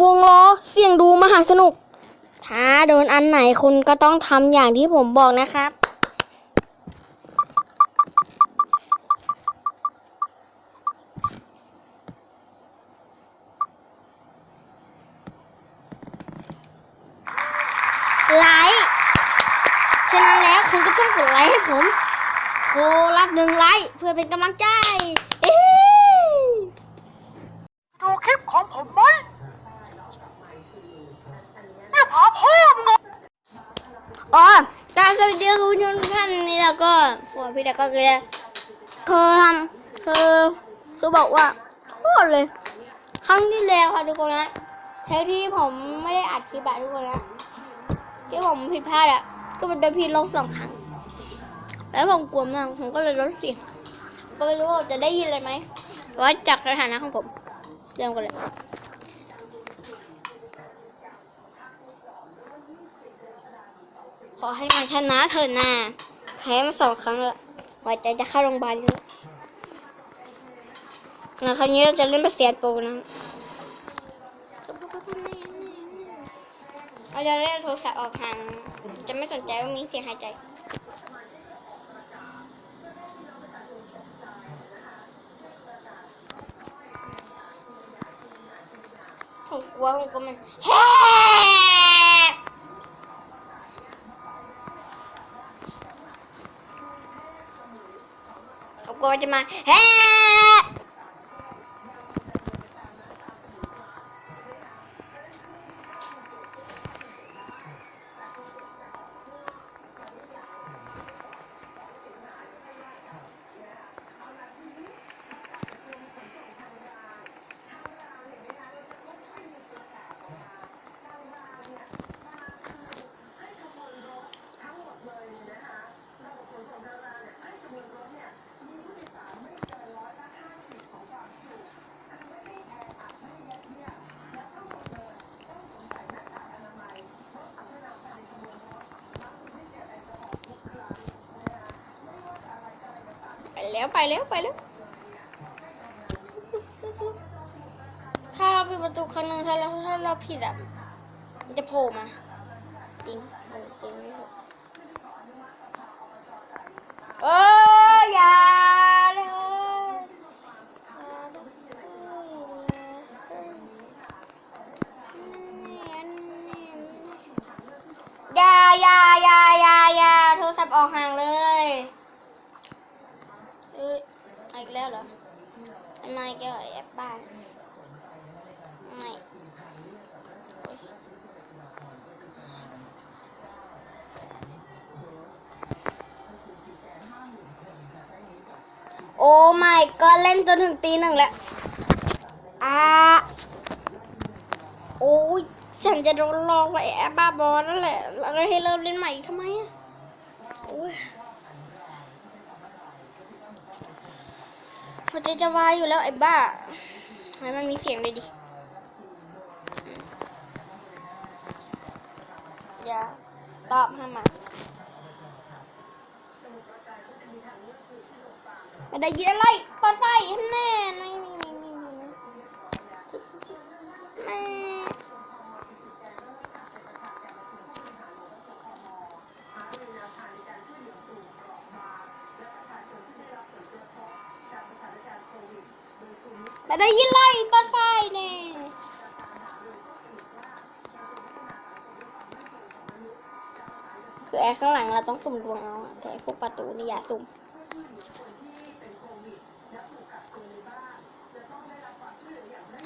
วงล้อเสี่ยงดูมหาสนุก ถ้าโดนอันไหนคุณก็ต้องทำอย่างที่ผมบอกนะครับ ไลค์ฉะนั้นแล้วคุณก็ต้องกดไลค์ให้ผมโคละหนึ่งไลค์เพื่อเป็นกำลังใจ ดูคลิปของผมไหมเนี่ยพาพ่อมึงอะ อ๋อการสวัสดีคุณผู้ชมท่านนี่แล้วก็พวกพี่เด็กก็คือคือทำคือคือบอกว่าโคตรเลย ครั้งที่แล้วค่ะทุกคนนะเทปที่ผมไม่ได้อัดคลิปอะทุกคนนะที่ผมผิดพลาดอะก็เป็นโดนพี่ลบสองครั้ง แล้วผมกลัวมากผมก็เลยลดเสียงก็ไม่รู้ว่าจะได้ยินเลยไหมแต่ว่าจากสถานะของผมเริ่มกันเลย อให้มันชนะเถิดนะแพ้มาสองครั้งล้วไว้ใจจะเข้าโรงพยาบาลแล้วนะคราวนี้เราจะเล่นเป็นเสียโตนะเราจะเล่นโทรศัพท์ออกห่าง จะไม่สนใจว่ามีเสียงหายใจผมกลัวผมกลัวมันแฮ่ ผม แฮ่ไปแล้วไปแล้วไปแล้ว ถ้าเราปิดประตูครั้งหนึ่งถ้าเราถ้าเราผิดอะมันจะโผล่มาจริงจริงไม่ถูกเอออย่าเลยอย่าอย่าอย่าอย่าอย่าโทรศัพท์ออกห่างเลยเอ้ยมาอีกแล้วเหรออันนาย แกเหรอแอปบ้าไม่โอ้ไม่ก็เล่นจนถึงตีหนึ่งแล้วอ่าโอ้ยฉันจะโดนลองไปแอบบ้าบอนั่นแหละ แล้วให้เริ่มเล่นใหม่อีกทำไมอะโอ้ย หัวใจจะวายอยู่แล้วไอ้บ้าให้มันมีเสียงเลยดิ อย่าตอบให้มาไม่ได้ยินอะไรเปิดไฟแน่น ไม่ได้ยินเลยเปิดไฟแน่คือแอร์ข้างหลังเราต้องสุ่มดวงเอาแต่ไอ้พวกประตูนี่อย่าสุ่ม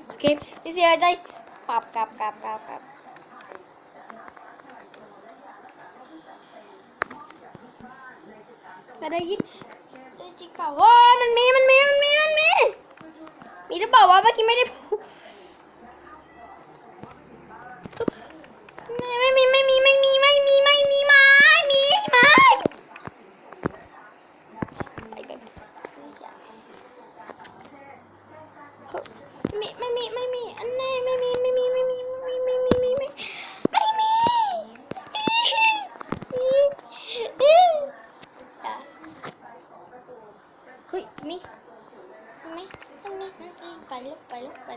โอเคพี่เสียใจปรับกลับกลับกลับกลับไม่ได้ยินได้จริงเปล่าโอ้ยมันมีมันมีมันมีมันมี ล่าวะเมื่อกี้ไม่ได้พูดไม่ไม่มีไม่มีไม่มีไม่มีไม่มีไม่มีไม่ไม่ไม่มีไม่มีอันแน่ไม่มีไม่มีไม่มีไม่มีไม่มีไม่มีไม่มีเฮ้ยมี ไม่ไม่ไม่ไม่ไปลุกไปลุกไป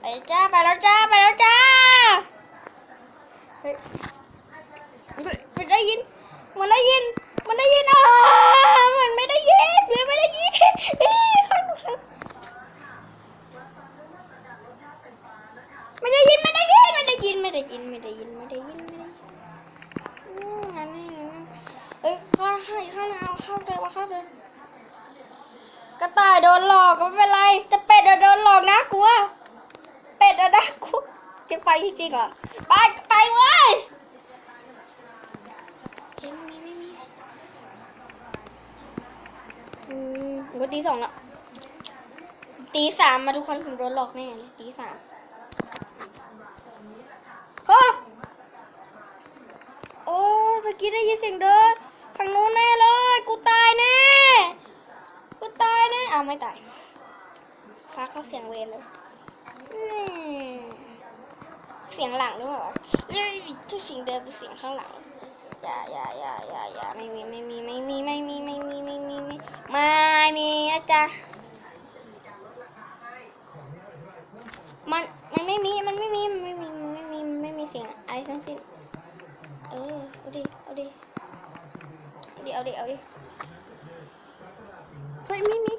ไปจ้าไปแล้วจ้าไปแล้วจ้าเฮ้ยมันมันได้ยิน มันได้ยิน มันได้ยินอะมันไม่ได้ยินมันไม่ได้ยินอ้ยข้างข้างไม่ได้ยินไม่ได้ยินไม่ได้ยินไม่ได้ยินไม่ได้ยินไม่ได้ยินไม่ได้ยินอืมงั้นนี่งั้นนี่เอ้ยข้างข้างข้างเอาข้าเลยว่าข้าเลย ระต่ายโดนหลอกก็ไม่เป็นไรแต่เป็ดอะโดนหลอกนะกลัว เป็ดอะนะกูจะไปจริงๆเหรอไปไปเว้ยเฮ้ยไม่มีไม่มีอืมก็ตีสองแล้วตีสามมาทุกคนผมโดนหลอกแน่เลยตีสามโอ้โอ้ยเมื่อกี้ได้ยินเสียงเดินทางนู้นแน่เลย กูตายแน่กู ตายแน่อ้าไม่ตายฟ้าเขาเสียงเวรเลยเสียงหลังหรือเปล่าวะเอ้ยถ้าสียงเดินเป็นเสียงข้างหลังอย่าอย่าอย่าอย่าอย่าไม่มีไม่มีไม่มีไม่มีไม่มีไม่มีไม่ไม่มีนะจ๊ะมันมันไม่มีมันไม่มีมันไม่มีมันไม่มีมันไม่มีเสียงอะไรทั้งสิ้นเออเอาดิเอาดิเอาดิเอาดิเอาดิ เฮ้ยไม่มี